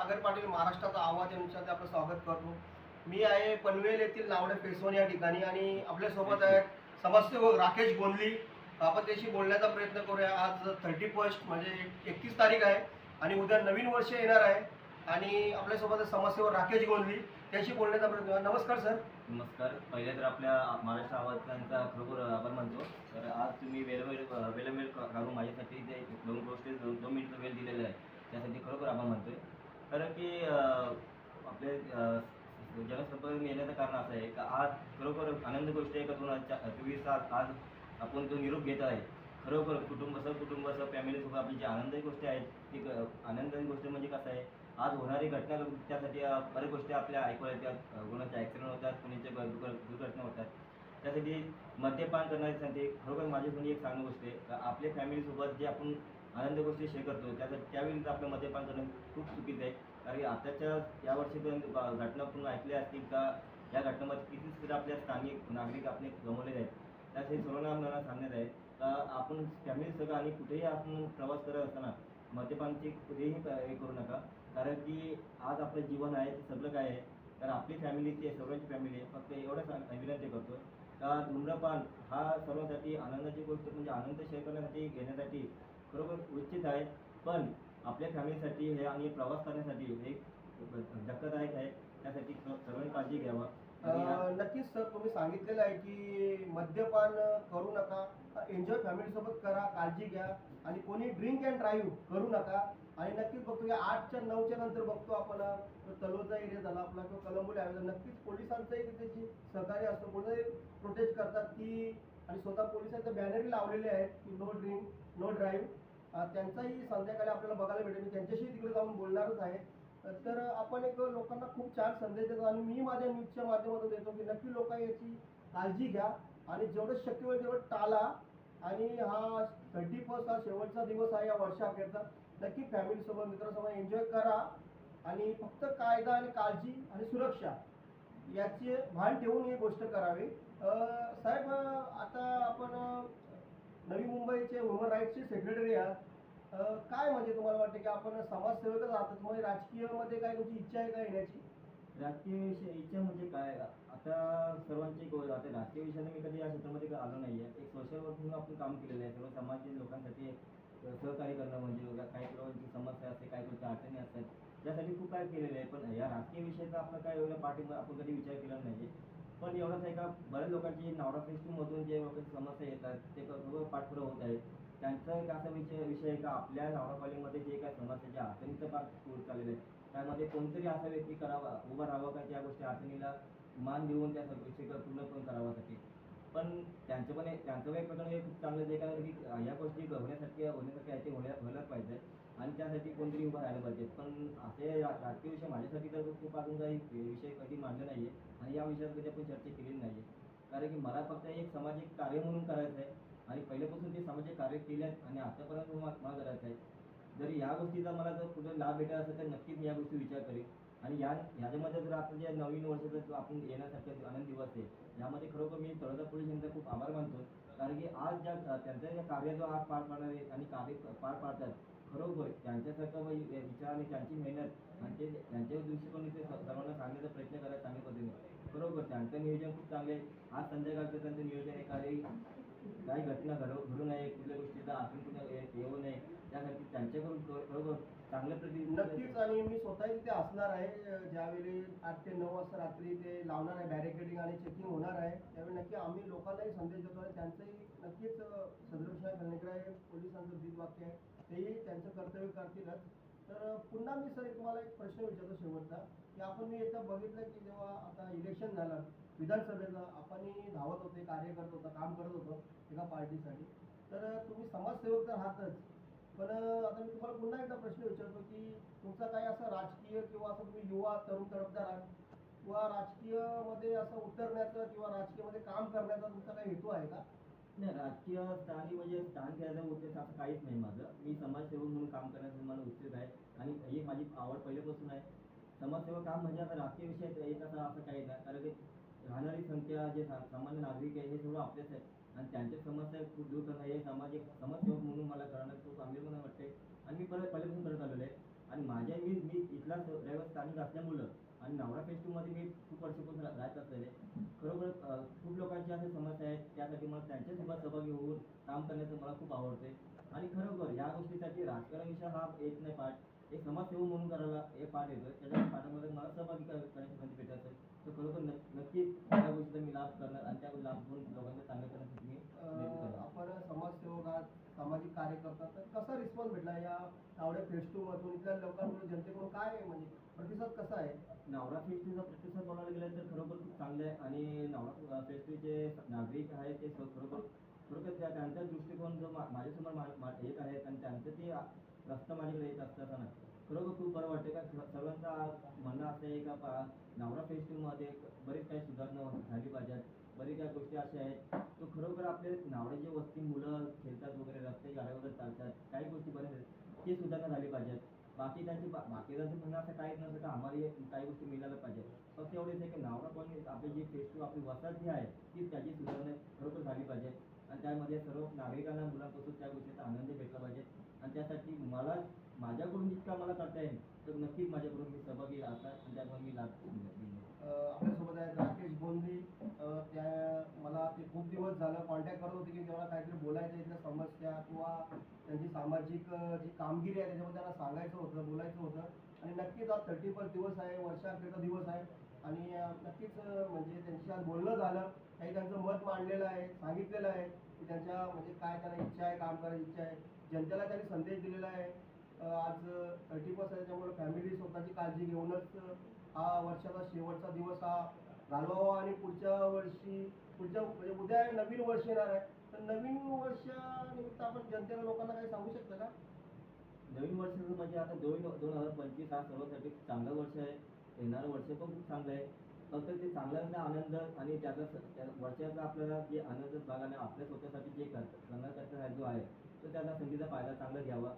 सागर पाटील महाराष्ट्राचा आवाज यांच्यामध्ये आपलं स्वागत करतो. मी आहे पनवेल येथील नावडे फेसवन या ठिकाणी आणि आपल्यासोबत आहेत समाजसेवक राकेश गोंदली आपण त्याशी बोलण्याचा प्रयत्न करूया. आज थर्टी फर्स्ट म्हणजे एकतीस तारीख आहे आणि उद्या नवीन वर्ष येणार आहे. आणि आपल्यासोबत आहे समाजसेवक राकेश गोंदली त्याशी बोलण्याचा प्रयत्न. नमस्कार सर. नमस्कार. पहिले तर आपल्या महाराष्ट्र आवाजांचा खरोखर आभार मानतो. तर आज तुम्ही वेळोवेळ वेळोवेळ काढून माझ्यासाठी ते दोन गोष्टी दोन दोन मिनिटचा वेळ दिलेला आहे त्यासाठी खरोखर आभार मानतोय. कारण की आपले जनसंपर्क येण्याचं कारण असं आहे का आज खरोखर आनंद गोष्ट आहे का दोन हजार चोवीस सात आज आपण तो निरोप घेत आहे. खरोखर कुटुंब कुटुंब फॅमिलीसोबत आपली जी आनंदाची गोष्टी आहेत ती क- आनंदाची गोष्ट म्हणजे कसं आहे आज होणारी घटना त्यासाठी बऱ्याच गोष्टी आपल्या ऐकून येतात अ, कोणाचे ॲक्सिडेंट होतात कोणाच्या दुर्घटना होतात. त्यासाठी मद्यपान करणारी सांगते खरोखर माझ्यासाठी एक चांगली गोष्ट आहे का आपल्या फॅमिलीसोबत जे आपण आनंद गोष्टी शेअर करतो. त्याचा त्यावेळी आपलं मद्यपान करणं खूप चुकीचं आहे. कारण की आताच्या या वर्षीपर्यंत घटना पूर्ण ऐकल्या असतील का? या घटनामध्ये किती तरी आपल्या स्थानिक नागरिक आपले गमवलेले आहेत. त्यासाठी सर्वांना मला सांगण्यात आहे का आपण फॅमिली सगळं आणि कुठेही आपण प्रवास करत असताना मद्यपानची कुठेही हे करू नका. कारण की आज आपलं जीवन आहे ते सगळं काय आहे? कारण आपली फॅमिली ते सर्वांची फॅमिली आहे. फक्त एवढंच सांग- विनंती करतो. का धूम्रपान हा सर्वांसाठी आनंदाची गोष्ट म्हणजे आनंद शेअर करण्यासाठी घेण्यासाठी बरोबर उचित आहे. पण आपल्या फॅमिलीसाठी हे आणि प्रवास करण्यासाठी हे धक्कादायक आहे. त्यासाठी सर्व- सर्वांनी काळजी घ्यावा. या- नक्कीच सर तुम्ही सांगितलेलं आहे की मद्यपान करू नका. एन्जॉय फॅमिली सोबत करा काळजी घ्या. आणि कोणी ड्रिंक अँड ड्राईव्ह करू नका. आणि नक्कीच बघतो की आठच्या नऊच्या नंतर बघतो आपण अं, तलोजा एरिया झाला आपला किंवा कलंबोली आहे नक्कीच पोलिसांचंही तिथे जी सहकार्य असतं कोणी प्रोटेस्ट करतात की आणि स्वतः पोलिसांचे बॅनरही लावलेले आहेत की नो ड्रिंक नो ड्राईव्ह त्यांचाही संध्याकाळी आपल्याला बघायला भेटेल. मी त्यांच्याशी तिकडे जाऊन बोलणारच आहे. तर आपण एक लोकांना खूप छान संदेश देतो आणि मी माझ्या न्यूजच्या माध्यमातून देतो की नक्की लोक याची काळजी घ्या आणि जेवढं शक्य होईल तेवढं टाळा आणि हा थर्टी फर्स्ट हा शेवटचा दिवस आहे या वर्षाखेरचा. नक्की फॅमिलीसोबत मित्रांसोबत एन्जॉय करा. आणि फक्त कायदा आणि काळजी आणि सुरक्षा. याचे भान ठेवून ही गोष्ट करावी. साहेब आता आपण नवी मुंबईचे ह्युमन राईट्सचे सेक्रेटरी आहात. काय म्हणजे तुम्हाला वाटतं की आपण समाजसेवकच आहात? तुम्हाला राजकीयमध्ये काय तुमची इच्छा आहे का येण्याची? राजकीय विषय इच्छा म्हणजे काय आता सर्वांची गोष्ट आता राजकीय विषयाने मी कधी या क्षेत्रामध्ये काही आलो नाही आहे एक सोशल वर्क म्हणून आपण काम केलेलं आहे. सर्व समाजातील लोकांसाठी सहकार्य करणं म्हणजे काही लोकांची समस्या असते काही गोष्टी अडचणी असतात. त्यासाठी खूप काय केलेलं आहे. पण या राजकीय विषयाचा आपला काय एवढ्या पाठिंबा आपण कधी विचार केला नाही पण एवढंच आहे का बऱ्याच लोकांची नावडा फेस्टिवलमधून जे समस्या येतात ते सगळं पाठपुरा होत आहेत. त्यांचा एक असा विषय विषय आहे का आपल्या नावडा कॉलेजमध्ये जे काय समस्या जे अडचणीचं पाठ पूर चाललेलं आहे त्यामध्ये कोणतरी असा व्यक्ती करावा उभा राहावा का त्या गोष्टी अडचणीला मान देऊन त्या गोष्टीचा पूर्ण पण करावासाठी पण त्यांचं पण एक- त्यांचं एक प्रकारे हे खूप चांगलं आहे का की या गोष्टी होण्यासाठी होण्यासाठी आहे ते होण्या व्हायलाच पाहिजे. आणि त्यासाठी कोणतरी उभं राहायला पाहिजे. पण असे राजकीय विषय माझ्यासाठी तर खूप अजून काही विषय कधी मांडले नाही आहे आणि या विषयावर कधी आपण चर्चा केलेली नाही आहे कारण की मला फक्त एक सामाजिक कार्य म्हणून करायचं आहे. आणि पहिल्यापासून ते सामाजिक कार्य केले आहेत आणि आतापर्यंत मला करायचं आहे. जरी या गोष्टीचा मला जर कुठे लाभ भेटायला असेल तर नक्कीच मी या गोष्टी विचार करेन. आणि या याच्यामध्ये जर आता जे नवीन वर्ष जो आपण येण्यासारखे आनंद दिवस आहे यामध्ये खरोखर मी तळोदा पोलीस यांचा खूप आभार मानतो. कारण की आज ज्या त्यांचा ज्या कार्य जो आज पार पाडणार आहे आणि कार्य पार पाडतात खरोखर त्यांच्यासारखं विचार आणि त्यांची मेहनत आणि ते त्यांच्या दृष्टिकोन ते सर्वांना सांगण्याचा प्रयत्न करायला चांगल्या पद्धतीने बरोबर त्यांचं नियोजन खूप चांगले आहे. आज संध्याकाळचं त्यांचं नियोजन आहे. काही काही घटना घडव घडू नये. कुठल्या गोष्टीचा आपण कुठे येऊ नये. त्यासाठी त्यांच्याकडून खरोखर चांगल्या नक्कीच आणि मी स्वतः तिथे असणार आहे ज्यावेळी आठ ते नऊ वाजता रात्री ते लावणार आहे बॅरिकेडिंग आणि चेकिंग होणार आहे त्यावेळी नक्की आम्ही लोकांनाही संदेश देतो आणि त्यांचंही नक्कीच अं, सदृश आहे पोलिसांचं ब्रीद वाक्य आहे तेही त्यांचं कर्तव्य करतीलच. तर पुन्हा मी सर तुम्हाला एक प्रश्न विचारतो शेवटचा की आपण मी एकदा बघितलं की जेव्हा आता इलेक्शन झालं विधानसभेचं आपणही धावत होते कार्य करत होता काम करत होतो एका पार्टीसाठी तर तुम्ही समाजसेवक तर आहातच पण आता मी तुम्हाला पुन्हा एकदा प्रश्न विचारतो की तुमचा काही असं राजकीय किंवा असं तुम्ही युवा तरुण तरफदार आहात किंवा राजकीयमध्ये असं उतरण्याचं किंवा राजकीयमध्ये काम करण्याचा तुमचा काही हेतू आहे का? नाही राजकीय स्थानी म्हणजे स्थान घ्यायचा उद्देश असं काहीच नाही माझं. मी समाजसेवक म्हणून काम करण्याचं मला उत्तेज आहे आणि ही माझी आवड पहिल्यापासून आहे. समाजसेवा काम म्हणजे आता राजकीय विषय एक असा असं काही नाही. कारण की राहणारी संख्या जे सामान्य नागरिक आहे हे सगळं आपलेच आहे आणि त्यांच्या समस्या खूप दूर करणं हे सामाजिक समाजसेवक म्हणून मला करणं खूप चांगले वाटते आणि मी परत पहिल्यापासून करत आलेलो आहे. आणि माझ्या मी मी इथला रहिवासी स्थानिक असल्यामुळं आणि नवरा फेस्टिवमध्ये मी खूप वर्षापासून राहत असलेले खरोखर खूप लोकांच्या अशा समस्या आहेत. त्यासाठी मला त्यांच्यासोबत सहभागी होऊन काम करण्याचं मला खूप आवडते आणि खरोखर या गोष्टीसाठी राजकारण विषय हा येत नाही पाठ. एक समाजसेवक म्हणून करायला हे पाठ येतोय. त्याच्या पाठामध्ये मला सहभागी कर- करण्याची संधी भेटत असेल तर खरोखर नक्क- नक्कीच त्या गोष्टीचा मी लाभ करणार आणि त्या लाभ घेऊन लोकांना चांगलं करण्यासाठी मी. आपण समाजसेवक आहात सामाजिक कार्यकर्ता तर कसा रिस्पॉन्स भेटला? या आवड्या फेस्टू मधून इथल्या लोकांकडून जनतेकडून काय म्हणजे प्रतिसाद कसा आहे? नवरा फेस्टिवलचा प्रतिसाद बोलायला गेला तर खरोखर खूप चांगलं आहे आणि नवरा फेस्टिवलचे नागरिक आहेत ते खरोखर खरोखर त्या त्यांचा दृष्टिकोन जो माझ्यासमोर मा- मा- येत आहे आणि त्यांचं ते रस्ता माझ्याकडे येत असताना खरोखर खूप बरं वाटते का? सर्वांचा म्हणणं असं आहे का पा नवरा फेस्टिवलमध्ये बरीच काही सुधारणा झाली पाहिजेत. बरेच काही गोष्टी अशा आहेत. तो खरोखर आपले नावड्याची वस्ती मुलं खेळतात वगैरे रस्ते गाड्या वगैरे चालतात काही गोष्टी बऱ्याच आहेत. ते सुधारणा झाली पाहिजेत. बाकी त्यांची बा- बाकीच्यांचं म्हणणं असं काहीच नसतं का आम्हाला काही गोष्टी मिळायला पाहिजे फक्त एवढेच आहे की नावरा पण आपली जी फेस्टिवल आपली वसाहत जी आहे ती त्याची सुधारणा खरोखर झाली पाहिजे. आणि त्यामध्ये सर्व नागरिकांना मुलांपासून त्या गोष्टीचा आनंद भेटला पाहिजे. आणि त्यासाठी मला माझ्याकडून जितका मला करता येईल तर नक्कीच माझ्याकडून मी सहभागी राहतात आणि त्यामुळे मी लाभ घेईन. आपल्यासोबत आहेत राकेश बोंदी त्या मला ते खूप दिवस झालं कॉन्टॅक्ट करत होते की तेव्हा काहीतरी बोलायचं इथल्या समस्या किंवा त्यांची सामाजिक जी कामगिरी आहे त्याच्यामध्ये त्यांना सांगायचं होतं बोलायचं होतं. आणि नक्कीच आज थर्टी फर्स्ट दिवस आहे वर्षाखेरचा दिवस आहे. आणि नक्कीच म्हणजे त्यांच्याशी आज बोलणं झालं. काही त्यांचं मत मांडलेलं आहे सांगितलेलं आहे. की त्यांच्या म्हणजे काय त्यांना इच्छा आहे काम करायची इच्छा आहे. जनतेला त्यांनी संदेश दिलेला आहे. आज थर्टी फर्स्ट आहे त्यामुळे फॅमिली स्वतःची काळजी घेऊनच हा वर्षाचा शेवटचा दिवस हा घालवावा आणि पुढच्या वर्षी पुढच्या म्हणजे उद्या नवीन वर्ष येणार आहे. तर नवीन वर्षानिमित्त आपण जनतेला लोकांना काही सांगू शकता का? नवीन वर्षाचं म्हणजे आता दोन दोन हजार पंचवीस हा सर्वांसाठी चांगलं वर्ष आहे. येणारं वर्ष पण खूप चांगलं आहे. असं ते चांगल्याचा आनंद आणि त्याचा वरच्याचा वर्षाचा आपल्याला जे आनंद भागाने आपल्या स्वतःसाठी जे कर करण्याकरता जो आहे तो त्याचा संधीचा फायदा चांगला घ्यावा.